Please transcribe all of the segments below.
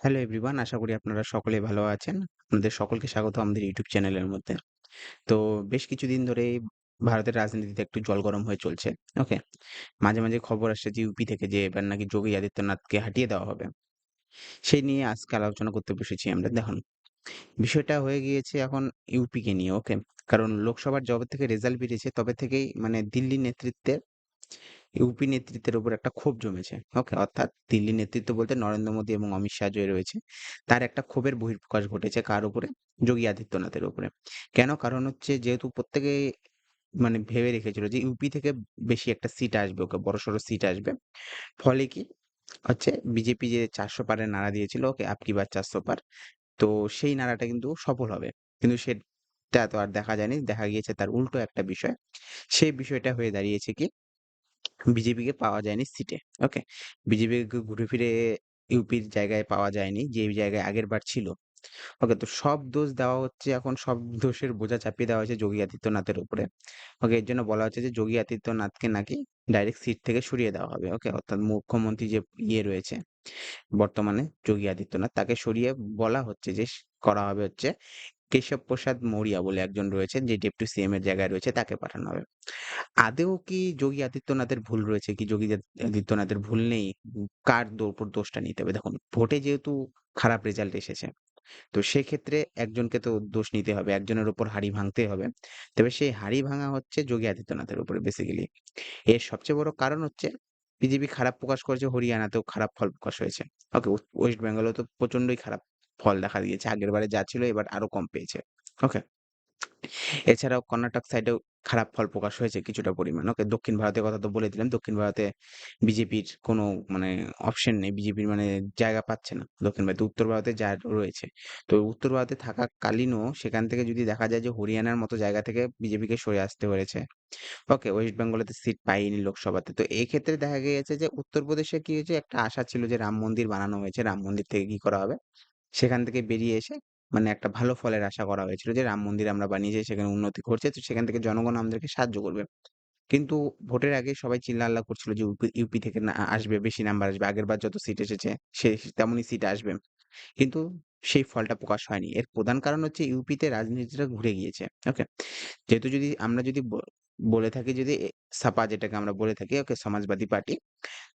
Hello everyone আশা করি আপনারা সকলে ভালো আছেন। আপনাদের সকলকে স্বাগত আমাদের ইউটিউব চ্যানেলের মধ্যে। তো বেশ কিছুদিন ধরেই ভারতের রাজনীতিতে একটু জল গরম হয়ে চলছে। ওকে? মাঝে, মাঝে খবর আসছে যে ইউপি থেকে যে এবার নাকি যোগী আদিত্যনাথকে হাঁটিয়ে দেওয়া হবে। সেই নিয়ে আজকে আলোচনা করতে বসেছি আমরা। দেখুন, বিষয়টা হয়ে গিয়েছে এখন ইউপিকে নিয়ে। ওকে? কারণ লোকসভার যবে থেকে রেজাল্ট বেরিয়েছে তবে থেকেই মানে দিল্লি নেতৃত্বে ইউপি নেতৃত্বের উপর একটা ক্ষোভ জমেছে। ওকে? অর্থাৎ দিল্লি নেতৃত্ব বলতে নরেন্দ্র মোদী এবং অমিত শাহ যে রয়েছে, তার একটা ক্ষোভের বহিঃপ্রকাশ ঘটেছে কার উপরে? যোগী আদিত্যনাথের উপরে। কেন? কারণ হচ্ছে যেহেতু প্রত্যেকে মানে ভেবে রেখেছিল যে ইউপি থেকে বেশি একটা সিট আসবে ওকে বড়সড় সিট আসবে। ফলে কি হচ্ছে বিজেপি যে ৪০০ পারের নাড়া দিয়েছিল ওকে আপ কি বাত ৪০০ পার। তো সেই নাড়াটা কিন্তু সফল হবে। কিন্তু সেটা তো আর দেখা যায়নি। দেখা গিয়েছে তার উল্টো একটা বিষয়। সেই বিষয়টা হয়ে দাঁড়িয়েছে কি বিজেপিকে পাওয়া যায়নি সিটে। ওকে? বিজেপিকে ঘুরে ফিরে ইউপির জায়গায় পাওয়া যায়নি, যে জায়গায় আগেরবার ছিল। ওকে? তো সব দোষ দেওয়া হচ্ছে এখন সব দোষের বোঝা চাপিয়ে দেওয়া হয়েছে যোগী আদিত্যনাথের উপরে। ওকে? এর জন্য বলা হচ্ছে যে যোগী আদিত্যনাথকে নাকি ডাইরেক্ট সিট থেকে সরিয়ে দেওয়া হবে। ওকে? অর্থাৎ মুখ্যমন্ত্রী যে ইয়ে রয়েছে বর্তমানে যোগী আদিত্যনাথ তাকে সরিয়ে বলা হচ্ছে যে করা হবে হচ্ছে কেশব প্রসাদ মৌর্য বলে একজন রয়েছেন যে ডেপুটি সিএম এর জায়গায় রয়েছে তাকে পাঠানো হবে। আদৌ কি যোগী আদিত্যনাথের ভুল রয়েছে কি যোগী আদিত্যনাথের ভুল নেই? কার উপর দোষটা নিতে হবে? দেখুন ভোটে যেহেতু খারাপ রেজাল্ট এসেছে, তো সেক্ষেত্রে একজনকে তো দোষ নিতে হবে। একজনের উপর হাড়ি ভাঙতে হবে। তবে সেই হাঁড়ি ভাঙা হচ্ছে যোগী আদিত্যনাথের উপরে বেসিক্যালি। এর সবচেয়ে বড় কারণ হচ্ছে বিজেপি খারাপ প্রকাশ করেছে হরিয়ানাতেও খারাপ ফল প্রকাশ হয়েছে। ওকে? ওয়েস্ট বেঙ্গলেও তো প্রচন্ডই খারাপ ফল দেখা দিয়েছে। আগের বারে যা ছিল এবার আরও কম পেয়েছে। ওকে? এছাড়াও কর্ণাটক সাইডেও খারাপ ফল প্রকাশ হয়েছে কিছুটা পরিমাণ। ওকে? দক্ষিণ ভারতের কথা তো বলে দিলাম। দক্ষিণ ভারতে বিজেপির কোনো মানে অপশন নেই। বিজেপির মানে জায়গা পাচ্ছে না দক্ষিণ ভারতে। উত্তর ভারতে যা রয়েছে। তো উত্তর ভারতে থাকাকালীনও সেখান থেকে যদি দেখা যায় যে হরিয়ানার মতো জায়গা থেকে বিজেপিকে সরে আসতে হয়েছে। ওকে? ওয়েস্ট বেঙ্গলেতে সিট পাইনি লোকসভাতে। তো এক্ষেত্রে দেখা গিয়েছে যে উত্তরপ্রদেশে কি হয়েছে, একটা আশা ছিল যে রাম মন্দির বানানো হয়েছে। রাম মন্দির থেকে কি করা হবে? সেখান থেকে বেরিয়ে এসে মানে একটা ভালো ফলের আশা করা হয়েছিল যে রাম মন্দির আমরা বানিয়েছি সেখানে উন্নতি ঘটছে। তো সেখান থেকে জনগণ আমাদেরকে সাহায্য করবে। কিন্তু ভোটের আগে সবাই চিল্লাহল্লা করছিল যে ইউপি থেকে না আসবে, বেশি নাম্বার আসবে। আগেরবার যত সিট এসেছে সে তেমনই সিট আসবে। কিন্তু সেই ফলটা প্রকাশ হয়নি। এর প্রধান কারণ হচ্ছে ইউপিতে রাজনীতিটা ঘুরে গিয়েছে। ওকে? যেহেতু যদি আমরা যদি বলে থাকি যদি সাপা যেটাকে আমরা বলে থাকি, ওকে সমাজবাদী পার্টি।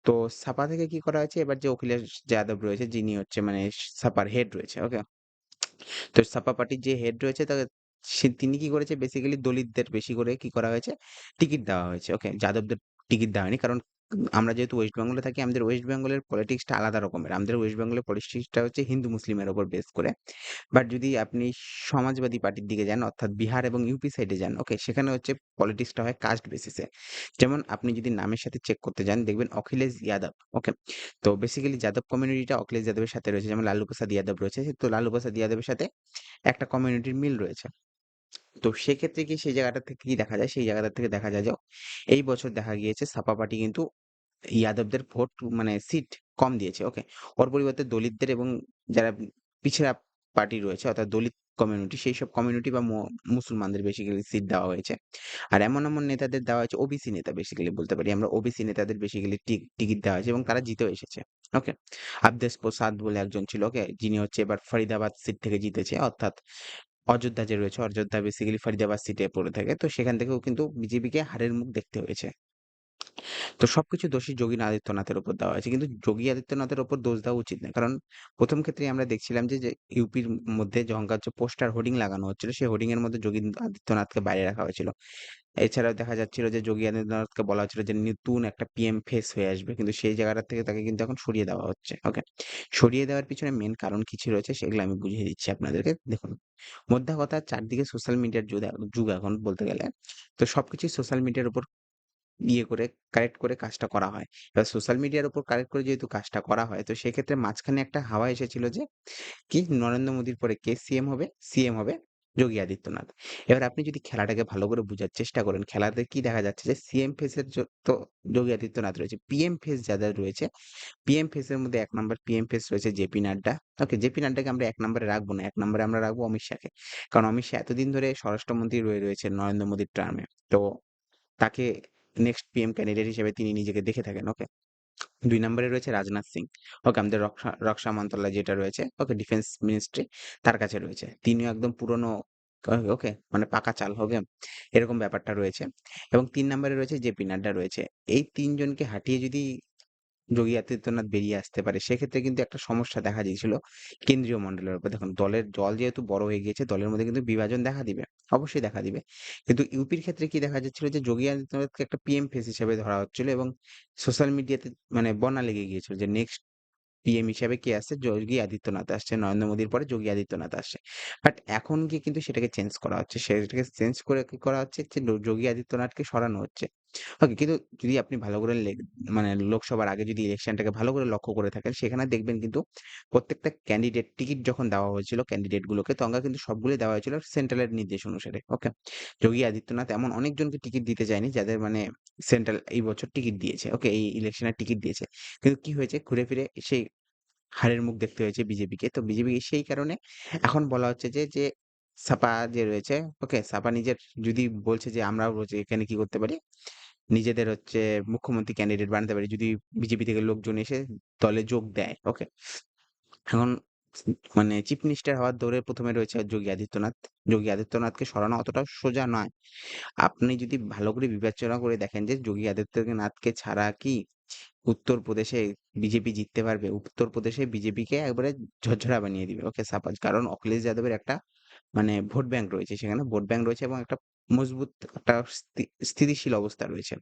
তো সাপা থেকে কি করা হয়েছে এবার যে অখিলেশ যাদব রয়েছে, যিনি হচ্ছে মানে সাপার হেড রয়েছে। ওকে? তো সাপা পার্টির যে হেড রয়েছে, তাকে তিনি কি করেছে বেসিক্যালি দলিতদের বেশি করে কি করা হয়েছে টিকিট দেওয়া হয়েছে। ওকে? যাদবদের টিকিট দেওয়া হয়নি। কারণ আমরা যেহেতু ওয়েস্ট বেঙ্গলে থাকি আমাদের ওয়েস্ট বেঙ্গলের পলিটিক্সটা আলাদা রকমের। আমাদের ওয়েস্ট বেঙ্গলের পলিটিক্সটা হচ্ছে হিন্দু মুসলিমের ওপর বেস করে। বাট যদি আপনি সমাজবাদী পার্টির দিকে যান অর্থাৎ বিহার এবং ইউপি সাইডে যান, ওকে? সেখানে হচ্ছে পলিটিক্সটা হয় কাস্ট বেসিসে। যেমন আপনি যদি নামের সাথে চেক করতে যান দেখবেন অখিলেশ যাদব। ওকে? তো বেসিক্যালি যাদব কমিউনিটিটা অখিলেশ যাদবের সাথে রয়েছে। যেমন লালু প্রসাদ যাদব রয়েছে। তো লালু প্রসাদ যাদবের সাথে একটা কমিউনিটির মিল রয়েছে। তো সেক্ষেত্রে কি সেই জায়গাটা থেকে কি দেখা যায়? সেই জায়গাটা থেকে দেখা যায় যে এই বছর দেখা গিয়েছে সাপা পার্টি কিন্তু যাদবদের ভোট মানে সিট কম দিয়েছে। ওকে? ওর পরিবর্তে দলিতদের এবং যারা পিছড়া পার্টি রয়েছে অর্থাৎ দলিত কমিউনিটি সেই সব কমিউনিটি বা মুসলমানদের বেসিক্যালি সিট দেওয়া হয়েছে। আর এমন, এমন নেতাদের দেওয়া হয়েছে ওবিসি নেতা বেসিক্যালি বলতে পারি আমরা ওবিসি নেতাদের বেসিক্যালি টিকিট দেওয়া হয়েছে এবং তারা জিতেও এসেছে। ওকে? আবদেশ প্রসাদ বলে একজন ছিল। ওকে? যিনি হচ্ছে এবার ফরিদাবাদ সিট থেকে জিতেছে। অর্থাৎ অযোধ্যা যে রয়েছে অযোধ্যা বেসিক্যালি ফরিদাবাদ সিটে পড়ে থাকে। তো সেখান থেকেও কিন্তু বিজেপিকে হারের মুখ দেখতে হয়েছে। তো সবকিছু দোষী যোগী আদিত্যনাথের উপর দেওয়া হয়েছে। কিন্তু যোগী আদিত্যনাথের উপর দোষ দেওয়া উচিত না। কারণ ১ম ক্ষেত্রেই আমরা দেখছিলাম যে, ইউপির মধ্যে যে পোস্টার হোর্ডিং লাগানো হচ্ছিল, সেই হোর্ডিং এর মধ্যে যোগী আদিত্যনাথকে বাইরে রাখা হয়েছিল। এছাড়াও দেখা যাচ্ছিল যে যোগী আদিত্যনাথকে বলা হচ্ছিল যে নতুন একটা পিএম ফেস হয়ে আসবে। কিন্তু সেই জায়গাটা থেকে তাকে কিন্তু এখন সরিয়ে দেওয়া হচ্ছে। ওকে? সরিয়ে দেওয়ার পিছনে মেন কারণ কিছু রয়েছে সেগুলো আমি বুঝিয়ে দিচ্ছি আপনাদেরকে। দেখুন, মোদ্দা কথা চারদিকে সোশ্যাল মিডিয়ার যুগ এখন বলতে গেলে। তো সবকিছু সোশ্যাল মিডিয়ার উপর ইয়ে করে কারেক্ট করে কাজটা করা হয়। এবার সোশ্যাল মিডিয়ার উপর কারেক্ট করে যেহেতু কাজটা করা হয়, তো সেক্ষেত্রে মাঝখানে একটা হাওয়া এসেছিল যে, কি নরেন্দ্র মোদির পরে কে সিএম হবে? সিএম হবে যোগী আদিত্যনাথ। এবার আপনি যদি খেলাটাকে ভালো করে বুঝার চেষ্টা করেন, খেলাতে কি দেখা যাচ্ছে যে সিএম ফেসের তো যোগী আদিত্যনাথ রয়েছে। পিএম ফেস যাদের রয়েছে, পিএম ফেসের মধ্যে ১ নাম্বার পিএম ফেস রয়েছে জেপি নাড্ডা। ওকে? জেপি নাড্ডাকে আমরা ১ নম্বরে রাখব না। ১ নম্বরে আমরা রাখব অমিত শাহকে। কারণ অমিত শাহ এতদিন ধরে স্বরাষ্ট্রমন্ত্রী রয়ে রয়েছেন নরেন্দ্র মোদির টার্মে। তো তাকে নেক্সট পিএম ক্যান্ডিডেট হিসেবে তিনি নিজেকে দেখে থাকেন। ওকে? দুই নম্বরে রয়েছে রাজনাথ সিং। ওকে আমাদের রক্ষা রক্ষা মন্ত্রণালয় যেটা রয়েছে, ওকে ডিফেন্স মিনিস্ট্রি তার কাছে রয়েছে। তিনিও একদম পুরনো ওকে মানে পাকা চাল হবে এরকম ব্যাপারটা রয়েছে এবং তিন নম্বরে রয়েছে জেপি নাড্ডা রয়েছে। এই ৩ জনকে হাঁটিয়ে যদি যোগী আদিত্যনাথ বেরিয়ে আসতে পারে, সেক্ষেত্রে কিন্তু একটা সমস্যা দেখা দিয়েছিল কেন্দ্রীয় মন্ডলের উপর। দেখুন দলের দল যেহেতু বড় হয়ে গিয়েছে, দলের মধ্যে কিন্তু বিভাজন দেখা দিবে। অবশ্যই দেখা দিবে। কিন্তু ইউপির ক্ষেত্রে কি দেখা যাচ্ছিল যে যোগী আদিত্যনাথকে একটা পিএম ফেস হিসেবে ধরা হচ্ছিল এবং সোশ্যাল মিডিয়াতে মানে বন্যা লেগে গিয়েছিল যে নেক্সট পিএম হিসাবে কে আসছে? যোগী আদিত্যনাথ আসছে। নরেন্দ্র মোদীর পরে যোগী আদিত্যনাথ আসছে। বাট এখন গিয়ে কিন্তু সেটাকে চেঞ্জ করা হচ্ছে। সেটাকে চেঞ্জ করে কি করা হচ্ছে? যে যোগী আদিত্যনাথকে সরানো হচ্ছে। ওকে কিন্তু যদি আপনি ভালো করে লে মানে লোকসভার আগে যদি ইলেকশনটাকে ভালো করে লক্ষ্য করে থাকেন, সেখানে দেখবেন কিন্তু প্রত্যেকটা ক্যান্ডিডেট টিকিট যখন দেওয়া হয়েছিল ক্যান্ডিডেট গুলোকে, তখন কিন্তু সবগুলোই দেওয়া হয়েছিল সেন্ট্রালের নির্দেশ অনুসারে। ওকে? যোগী আদিত্যনাথ এমন অনেকজনকে টিকিট দিতে চায়নি যাদের মানে সেন্ট্রাল এই বছর টিকিট দিয়েছে। ওকে? এই ইলেকশনের টিকিট দিয়েছে। কিন্তু কি হয়েছে? ঘুরে ফিরে সেই হারের মুখ দেখতে হয়েছে বিজেপিকে। তো বিজেপি সেই কারণে এখন বলা হচ্ছে যে, যে সাপা যে রয়েছে, ওকে? সাপা নিজের যদি বলছে যে আমরাও রয়েছে এখানে কি করতে পারি? নিজেদের হচ্ছে মুখ্যমন্ত্রী ক্যান্ডিডেট বানাতে পারি। যদি বিজেপি থেকে লোকজন এসে দলে যোগ দেয়। ওকে? এখন মানে চিফ মিনিস্টার হওয়ার দৌড়ে প্রথমে রয়েছে যোগী আদিত্যনাথ। যোগী আদিত্যনাথকে সরানো অতটাও সোজা নয়। আপনি যদি ভালো করে বিবেচনা করে দেখেন যে যোগী আদিত্যনাথকে ছাড়া কি উত্তরপ্রদেশে বিজেপি জিততে পারবে? উত্তরপ্রদেশে বিজেপিকে একবারে ঝরঝরা বানিয়ে দিবে। ওকে? সাপোজ কারণ অখিলেশ যাদবের একটা মানে ভোট ব্যাংক রয়েছে, সেখানে ভোট ব্যাংক রয়েছে এবং একটা মজবুত একটা স্থি স্থিতিশীল অবস্থা রয়েছে।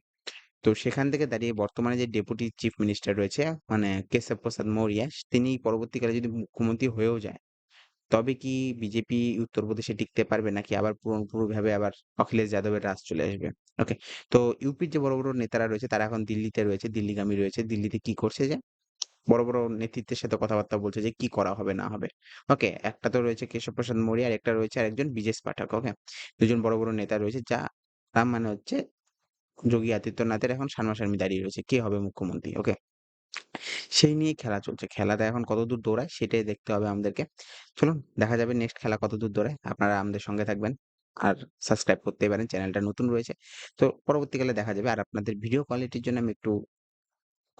তো সেখান থেকে দাঁড়িয়ে বর্তমানে যে ডেপুটি চিফ মিনিস্টার রয়েছে মানে কেশব প্রসাদ মৌর্য তিনি পরবর্তীকালে যদি মুখ্যমন্ত্রী হয়েও যায়, তবে কি বিজেপি উত্তরপ্রদেশে টিকতে পারবে নাকি আবার পুরোপুরিভাবে আবার অখিলেশ যাদবের রাজ চলে আসবে? ওকে? তো ইউপির যে বড়, বড় নেতারা রয়েছে তারা এখন দিল্লিতে রয়েছে, দিল্লিগামী রয়েছে। দিল্লিতে কি করছে যে বড়, বড় নেতৃত্বের সাথে কথাবার্তা বলছে যে কি করা হবে না হবে। ওকে? একটা তো রয়েছে কেশব প্রসাদ মৌর্য আর একটা রয়েছে আরেকজন ব্রিজেশ পাঠক। ওকে? দুজন বড়, বড় নেতা রয়েছে যা তার মানে হচ্ছে যোগী আদিত্যনাথের এখন সামনাসামনি দাঁড়িয়ে রয়েছে। কে হবে মুখ্যমন্ত্রী? ওকে? সেই নিয়ে খেলা চলছে। খেলাটা এখন কতদূর দৌড়ায় সেটাই দেখতে হবে আমাদেরকে। চলুন দেখা যাবে নেক্সট খেলা কতদূর দৌড়ায়। আপনারা আমাদের সঙ্গে থাকবেন। আর সাবস্ক্রাইব করতেই পারেন। চ্যানেলটা নতুন রয়েছে। তো পরবর্তীকালে দেখা যাবে। আর আপনাদের ভিডিও কোয়ালিটির জন্য আমি একটু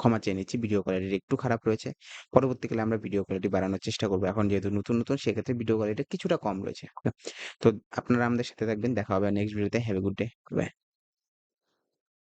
ক্ষমা চেয়ে নিচ্ছি। ভিডিও কোয়ালিটি একটু খারাপ রয়েছে। পরবর্তীকালে আমরা ভিডিও কোয়ালিটি বাড়ানোর চেষ্টা করব এখন যেহেতু নতুন, নতুন সেক্ষেত্রে ভিডিও কোয়ালিটি কিছুটা কম রয়েছে। তো আপনারা আমাদের সাথে থাকবেন। দেখা হবে নেক্সট ভিডিওতে। Have a good day. Bye.